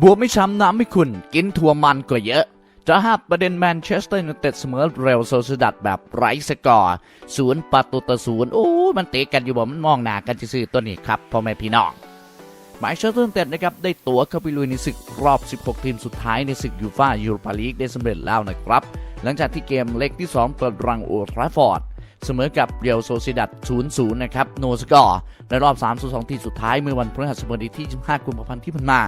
บัวไม่ช้ำน้ำไม่ขุนกินถั่วมันก็เยอะจะหาประเด็นแมนเชสเตอร์ยูไนเต็ดเสมอเรลโซซิดัดแบบไร้สกอร์ศูนย์ประตูต่อศูนย์โอ้มันเตะกันอยู่บ่มันมองหน้ากันซื่อตัวนี้ครับพ่อแม่พี่น้องแมนเชสเตอร์ยูไนเต็ดนะครับได้ตั๋วเข้าไปลุยในศึกรอบ 16 ทีมสุดท้ายในศึกยูฟ่ายูโรปาลีกได้สำเร็จแล้วนะครับ หลังจากที่เกมเล็กที่ 2 เปิดรังโอทราฟอร์ด เสมอกับเรียวโซซิดัด0-0 นะครับ โนสกอร์ในรอบ 3-2 ทีสุดท้ายเมื่อวันพฤหัสบดีที่25กุมภาพันธ์ที่ผ่านมา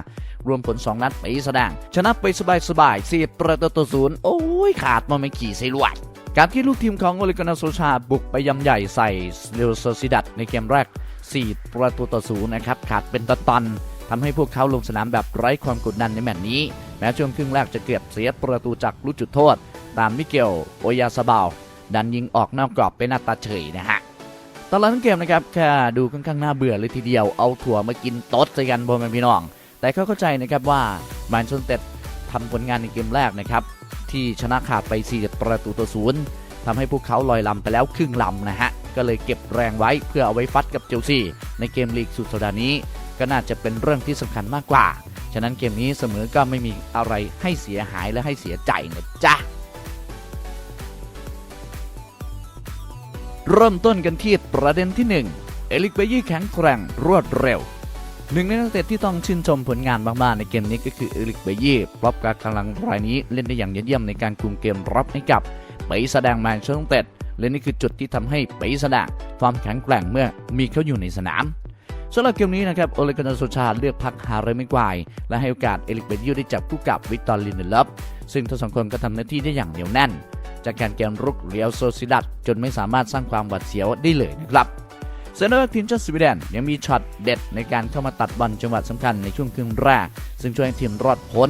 รวมผล 2 นัดไปแสดง ชนะไปสบายๆ4ประตูต่อศูนย์โอ้ย ขาดมาไม่ขี่ใส่ลวดการที่ลูกทีมของโอเลกานาโซชาบุกไปยำใหญ่ใส่เรียวโซซิดัดในเกมแรก 4 ประตูต่อศูนย์นะครับ ขาดเป็นตอนทำให้พวกเขาลงสนามแบบไร้ความกดดันในแมตช์นี้ แม้ช่วงครึ่งแรกจะเกือบเสียประตูจากลูกจุดโทษ ตามมิเกลโอยาซาบาล ดันยิงออกนอกกรอบเป็นหน้าตาเฉยนะฮะตลอดทั้งเกมนะครับแค่ดูค่อนข้างน่าเบื่อเลยทีเดียวเอาถั่วมากินต๊ดใส่กันพ่อแม่พี่น้อง แต่เขาเข้าใจนะครับว่าแมนเชสเตอร์ทำผลงานในเกมแรกนะครับที่ชนะขาดไป 4 ประตูต่อศูนย์ทำให้พวกเขาลอยลำไปแล้วครึ่งลำนะฮะ ก็เลยเก็บแรงไว้เพื่อเอาไว้ฟัดกับเชลซีในเกมลีกสุดสัปดาห์นี้ ก็น่าจะเป็นเรื่องที่สำคัญมากกว่า ฉะนั้นเกมนี้เสมอก็ไม่มีอะไรให้เสียหายและให้เสียใจนะจ๊ะ เริ่มต้นกันที่ประเด็นที่ 1 เอลิกเบยี่แข็งแกร่งรวดเร็ว หนึ่งในนักเตะที่ต้องชื่นชมผลงานมากๆในเกมนี้ก็คือเอลิกเบยี่พราะการกำลังรายนี้เล่นได้อย่างยอดเยี่ยมในการคุมเกมรับให้กับไปแสดงแมนเชสเตอร์เต็ดและนี่คือจุดที่ทำให้ไปแสดงความแข็งแกร่งเมื่อมีเขาอยู่ในสนามสำหรับเกมนี้นะครับโอเลกานาโซชาเลือกพักฮาร์เรมิกวายและให้โอกาสเอลิกเบยี่ได้จับคู่กับวิกตอร์ลินเดลฟซึ่งทั้งสองคนก็ทำหน้าที่ได้อย่างเหนียวแน่น จากการเกมรุกเรียวโซซิดัดจนไม่สามารถสร้างความหวาดเสียวได้เลยนะครับเซนเตอร์ทีมชาติสวีเดนยังมีช็อตเด็ดในการเข้ามาตัดบอลจังหวะสำคัญในช่วงครึ่งแรก ซึ่งช่วยให้ทีมรอดพ้น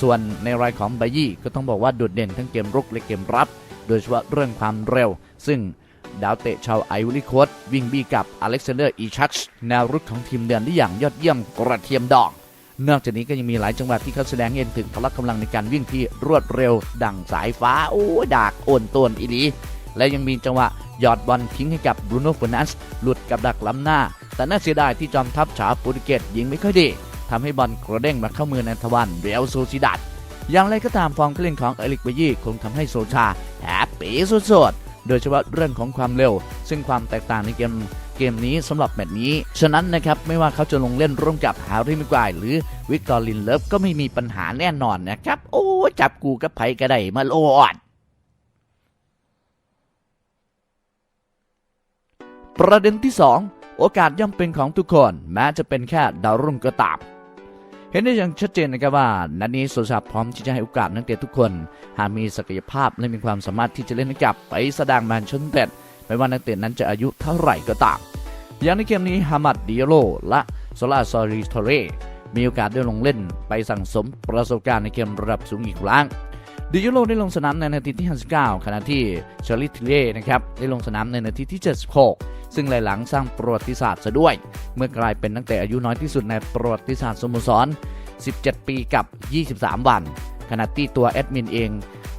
ส่วนในรายของไบยี่ก็ต้องบอกว่าโดดเด่นทั้งเกมรุกและเกมรับ โดยเฉพาะเรื่องความเร็ว ซึ่งดาวเตะชาวไอวอรี่โคสต์วิ่งบี้กับอเล็กซานเดอร์อีชัชแนวรุกของทีมเดือนได้อย่างยอดเยี่ยมกระเทียมดอง นอกจากนี้ก็ยังมีหลายจังหวะที่เขาแสดงเห็นถึงพละกำลังในการวิ่งที่รวดเร็ว ดังสายฟ้า โอ้ดากโอนตวนอีลีและยังมีจังหวะหยอดบอลทิ้งให้กับบรูโน่ฟอนัสหลุดกับดักล้ำหน้า แต่น่าเสียดายที่จอมทัพชาวโปรตุเกสยิงไม่ค่อยดีทำให้บอลกระเด้งมาเข้ามือในทวันเรียวโซซิดัดอย่างไรก็ตามฟอร์มการเล่นของเอลิกเบยี่คงทำให้โซชาแฮปปี้สุดๆโดยเฉพาะเรื่องของความเร็ว ซึ่งความแตกต่างในเกม เกมนี้สำหรับแมตช์นี้ ฉะนั้นนะครับไม่ว่าเขาจะลงเล่นร่วมกับฮาริมิกวายหรือวิกตอร์ลินเลิฟก็ไม่มีปัญหาแน่นอนนะครับ โอ้จับกูกับไผก็ได้มาโลดประเด็นที่ 2 โอกาสย่อมเป็นของทุกคนแม้จะเป็นแค่ดาวรุ่งก็ตามเห็นได้อย่างชัดเจนนะครับว่านัดนี้โซชาพร้อมที่จะให้โอกาสนักเตะทุกคน หากมีศักยภาพและมีความสามารถที่จะเล่นกับไปแสดงแมนเชสเตอร์ไม่ว่านักเตะนั้นจะอายุเท่าไหร่ก็ตาม อย่างในเกมนี้ฮามัดดิโลและโซลาซอริทเรมีโอกาสได้ลงเล่นไปสั่งสมประสบการณ์ในเกมระดับสูงอีกครั้งดิโลได้ลงสนามในนาทีที่ 59 ขณะที่ชาริทเล่นะครับได้ลงสนามในนาทีที่ 76 ซึ่งหลายหลังสร้างประวัติศาสตร์ซะด้วย เมื่อกลายเป็นนักเตะอายุน้อยที่สุดในประวัติศาสตร์สโมสร 17 ปีกับ 23 วัน ขณะที่ตัวแอดมินเอง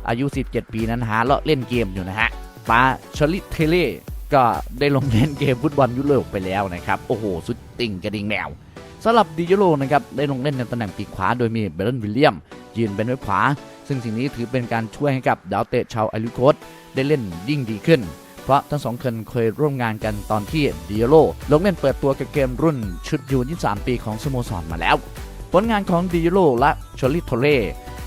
อายุ 17 ปีนั้นหาเลาะเล่นเกมอยู่นะฮะปาชาริเทเล่ ก็ได้ลงเล่นเกมฟุตบอลยุโรปไปแล้วนะครับ โอ้โห สุดติ่งกระดิ่งแมวสำหรับดิโยโลนะครับได้ลงเล่นในตำแหน่งปีกขวาโดยมีเบรนวิลเลียม ยืนเป็นไว้ขวา ซึ่งสิ่งนี้ถือเป็นการช่วยให้กับดาวเตะชาวไอริโคสได้เล่นยิ่งดีขึ้น เพราะทั้งสองคนเคยร่วมงานกันตอนที่ดิโยโลลงเล่นเปิดตัวกับเกมรุ่นชุดยู23 ปีของสโมสรมาแล้ว ผลงานของดิโยโลและชอลิโทเร่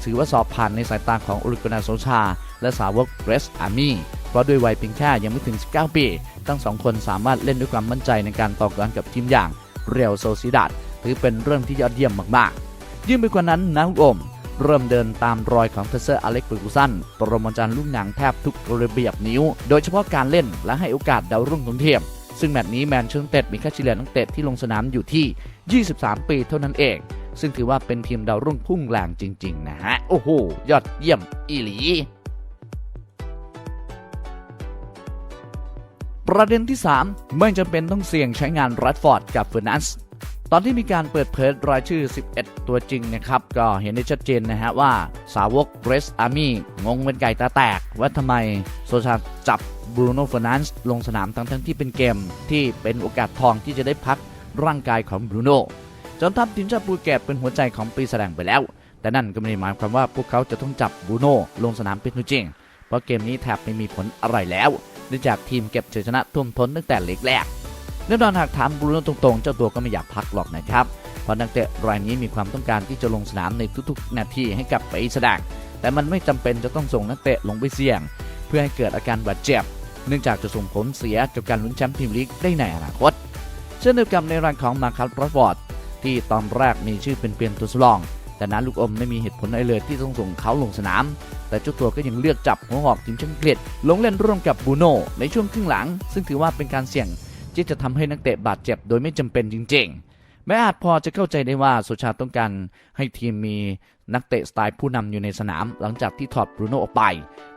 ถือว่าสอบผ่านในสายตาของอุริกนาโซชา และสาวกเรสอาร์มี่ เพราะด้วยวัยเพียงแค่ยังไม่ถึง 19 ปี ทั้งสองคนสามารถเล่นด้วยความมั่นใจในการต่อกรกับทีมอย่างเรียวโซซิดัดถือเป็นเรื่องที่ยอดเยี่ยมมากๆ ยิ่งไปกว่านั้นนาอุมเริ่มเดินตามรอยของเทเซอร์อเล็กเฟอร์กูสันปรมาจารย์ลูกหนังแทบทุกระเบียบนิ้ว โดยเฉพาะการเล่นและให้โอกาสดาวรุ่งของทีมซึ่งแมตช์นี้แมนเชสเตอร์มีค่าเฉลี่ยนักเตะที่ลงสนามอยู่ที่ 23 ปีเท่านั้นเอง ซึ่งถือว่าเป็นทีมดาวรุ่งพุ่งแรงจริง ๆ นะฮะ โอ้โห ยอดเยี่ยมอีหลี ประเด็นที่ 3 ไม่จำเป็นต้องเสี่ยงใช้งานรัดฟอร์ดกับเฟอร์นันส์ตอนที่มีการเปิดเผยรายชื่อ 11 ตัวจริงนะครับ ก็เห็นได้ชัดเจนนะฮะว่าสาวกเรสอาร์มี่งงเป็นไก่ตาแตก ว่าทำไมโซชาจับบรูโน่เฟอร์นันส์ลงสนามทั้งทั้งที่เป็นเกม ที่เป็นโอกาสทองที่จะได้พักร่างกายของบรูโน่จจนทัพทีมชาติปรตุเกสเป็นหัวใจของปีแสดงไปแล้ว แต่นั่นก็ไม่ได้หมายความว่าพวกเขาจะต้องจับบรูโน่ลงสนามเป็นตัวจริง เพราะเกมนี้แทบไม่มีผลอะไรแล้ว เนื่องจากทีมเก็บชัยชนะท่วมท้นตั้งแต่เล็กแรกแน่นอนหากถามบรูโน่ตรงๆ เจ้าตัวก็ไม่อยากพักหรอกนะครับ เพราะนักเตะรายนี้มีความต้องการที่จะลงสนามในทุกๆ นาทีให้กับไปแสดงแต่มันไม่จำเป็นจะต้องส่งนักเตะลงไปเสี่ยง เพื่อให้เกิดอาการบาดเจ็บ เนื่องจากจะส่งผลเสียกับการลุ้นแชมป์พรีเมียร์ลีกได้ในอนาคต เช่นเดียวกับในรายของมาคัสรอฟอร์ดที่ตอนแรกมีชื่อเป็นเพียงตัวสำรอง แต่นั้นลูกอมไม่มีเหตุผลอะไรเลยที่ต้องส่งเขาลงสนาม แต่เจ้าตัวก็ยังเลือกจับหัวหอกทีมชังเกฤษลงเล่นร่วมกับบูโน่ในช่วงครึ่งหลัง ซึ่งถือว่าเป็นการเสี่ยงที่จะทำให้นักเตะบาดเจ็บโดยไม่จำเป็นจริงๆ แม้อาจพอจะเข้าใจได้ว่าโซชาต้องการให้ทีมมีนักเตะสไตล์ผู้นำอยู่ในสนาม หลังจากที่ถอดบรูโน่ออกไป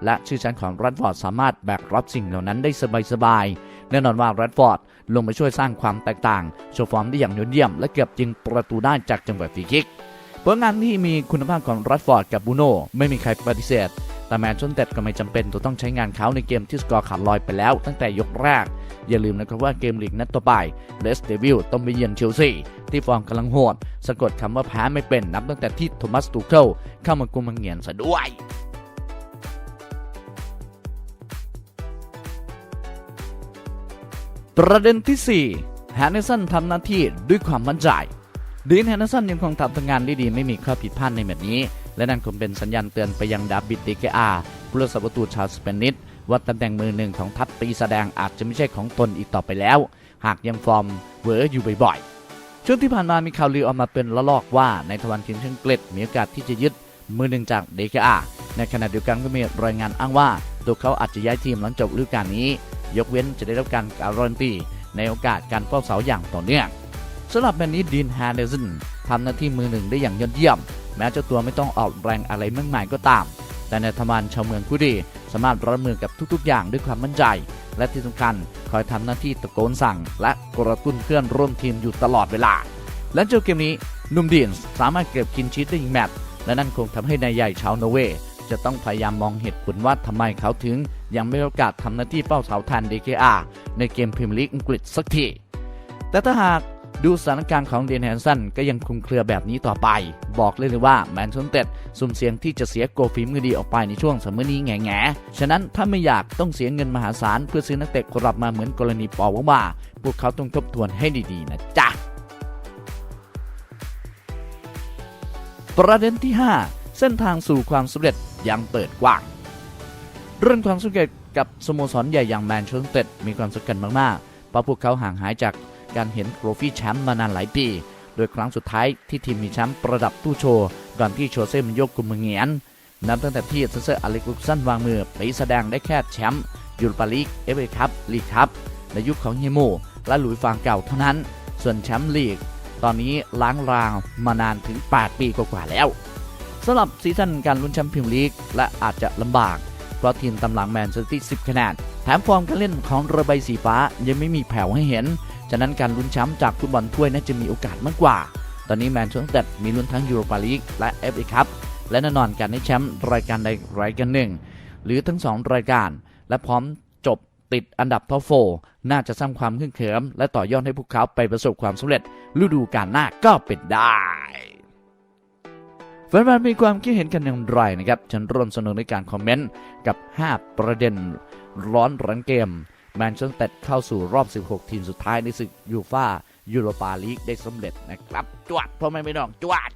และชื่อชั้นของรัดฟอร์ดสามารถแบกรับสิ่งเหล่านั้นได้สบายๆ แน่นอนว่ารัดฟอร์ดลงมาช่วยสร้างความแตกต่าง โชว์ฟอร์มได้อย่างยอดเยี่ยม และเกือบยิงประตูได้จากจังหวะฟรีคิก ผลงานที่มีคุณภาพของรัดฟอร์ดกับบูโน่ไม่มีใครปฏิเสธ แต่แมนชนเต็ดก็ไม่จำเป็นต้องใช้งานเขาในเกมที่สกอร์ขาดลอยไปแล้วตั้งแต่ยกแรก อย่าลืมนะครับว่าเกมลีกนัดต่อไปเลสเดวิลต้องไปเยือนเชลซีที่ฟอร์มกำลังโหดสะกดคำว่าแพ้ไม่เป็นนับตั้งแต่ที่โทมัสตูเคิลเข้ามากุมมังเงียนซะด้วยประเด็นที่4แฮนเนสันทำหน้าที่ด้วยความมั่นใจ ดีนแฮนเนสันยังคงทำงานได้ดีไม่มีข้อผิดพลาดในแมตช์นี้ และนั่นคงเป็นสัญญาณเตือนไปยังดาบิดเดเกอาผู้รักษาประตูชาวสเปนิสว่าตำแหน่งมือหนึ่งของทัพปีแสดงอาจจะไม่ใช่ของตนอีกต่อไปแล้ว หากยังฟอร์มเวออยู่บ่อยๆช่วงที่ผ่านมามีข่าวลือออกมาเป็นละลอกว่าในทวันทีมเชงเกล็ดมีโอกาสที่จะยึดมือหนึ่งจากเดกอาในขณะเดียวกันก็มีรายงานอ้างว่าตัวเขาอาจจะย้ายทีมหลังจบฤดูกาลนี้ ยกเว้นจะได้รับการการันตีในโอกาสการเฝ้าเสาอย่างต่อเนื่อง สำหรับแมนนี้ดีนแฮนเดอร์สันทำหน้าที่มือหนึ่งได้อย่างยอดเยี่ยม แม้เจ้าตัวไม่ต้องออกแรงอะไรมากมายก็ตาม แต่ในธรรมานชาวเมืองผู้ดี สามารถรับมือกับทุกๆ อย่างด้วยความมั่นใจ และที่สำคัญคอยทำหน้าที่ตะโกนสั่ง และกระตุ้นเพื่อนร่วมทีมอยู่ตลอดเวลา และเจ้าเกมนี้นุ่มดีนสามารถเก็บคินชีตได้อีกแมตช์และนั่นคงทำให้นายใหญ่ชาวนอร์เวย์จะต้องพยายามมองเหตุผลว่าทำไมเขาถึง ยังไม่โอกาสทำหน้าที่เป้าเสาแทน DKR ในเกมพรีเมียร์ลีกอังกฤษสักที แต่ถ้าหาก ดูสถานการณ์ของเดนแฮนสันก็ยังคลุมเครือแบบนี้ต่อไป บอกเลยเลยว่าแมนชนเต็ดสุ่มเสี่ยงที่จะเสียโกฝีมือดีออกไปในช่วงสมัยนี้แง่แง่ฉะนั้นถ้าไม่อยากต้องเสียเงินมหาศาลเพื่อซื้อนักเตะกลับมาเหมือนกรณีปอว่ามาพวกเขาต้องทบทวนให้ดีๆนะจ๊ะ ประเด็นที่ 5 เส้นทางสู่ความสำเร็จยังเปิดกว้างเรื่องความสำเร็จกับสโมสรใหญ่อย่างแมนเชสเตอร์มีความสำคัญมากๆเพราะพวกเขาห่างหายจาก การเห็นโทรฟี่แชมป์มานานหลายปี โดยครั้งสุดท้ายที่ทีมมีแชมป์ประดับตู้โชว์ก่อนที่โชเซ่มโยกกุมเงียนนับตั้งแต่ที่เซเซอร์อเล็กซ์สันวางมือไปแสดงได้แค่แชมป์ยูโรปาลีกเอฟเอคัพลีกคัพในยุคของเฮโมและหลุยฟางเก่าเท่านั้น ส่วนแชมป์ลีก ตอนนี้ล้างรางมานานถึง 8 ปีกว่าๆแล้วสำหรับซีซั่นการลุ้นแชมป์พรีเมียร์ลีกและอาจจะลำบาก เพราะทีมตำหลังแมนเชสเตอร์ซิตี้10คะแนนแถมฟอร์มการเล่นของเรือใบสีฟ้ายังไม่มีแผ่วให้เห็น ฉะนั้นการลุ้นแชมป์จากฟุตบอลถ้วยน่าจะมีโอกาสมากกว่า ตอนนี้แมนเชสเตอร์มีลุ้นทั้งยูโรปาลีกและเอฟเอคัพและแน่นอนการได้แชมป์รายการใดรายการหนึ่ง หรือทั้งสองรายการ และพร้อมจบติดอันดับท็อปโฟน่าจะสร้างความขึ้นเขิม และต่อยอดให้พวกเขาไปประสบความสำเร็จฤดูกาลหน้าก็เป็นได้แฟนๆมีความคิดเห็นกันอย่างไรนะครับ ฉันร่วมสนุกในการคอมเมนต์กับ 5 ประเด็นร้อนรันเกม แมนเชสเตอร์เข้าสู่รอบ 16 ทีมสุดท้ายในศึกยูฟ่ายูโรปาลีกได้สำเร็จนะครับ จวดพ่อแม่ไม่น้องจวด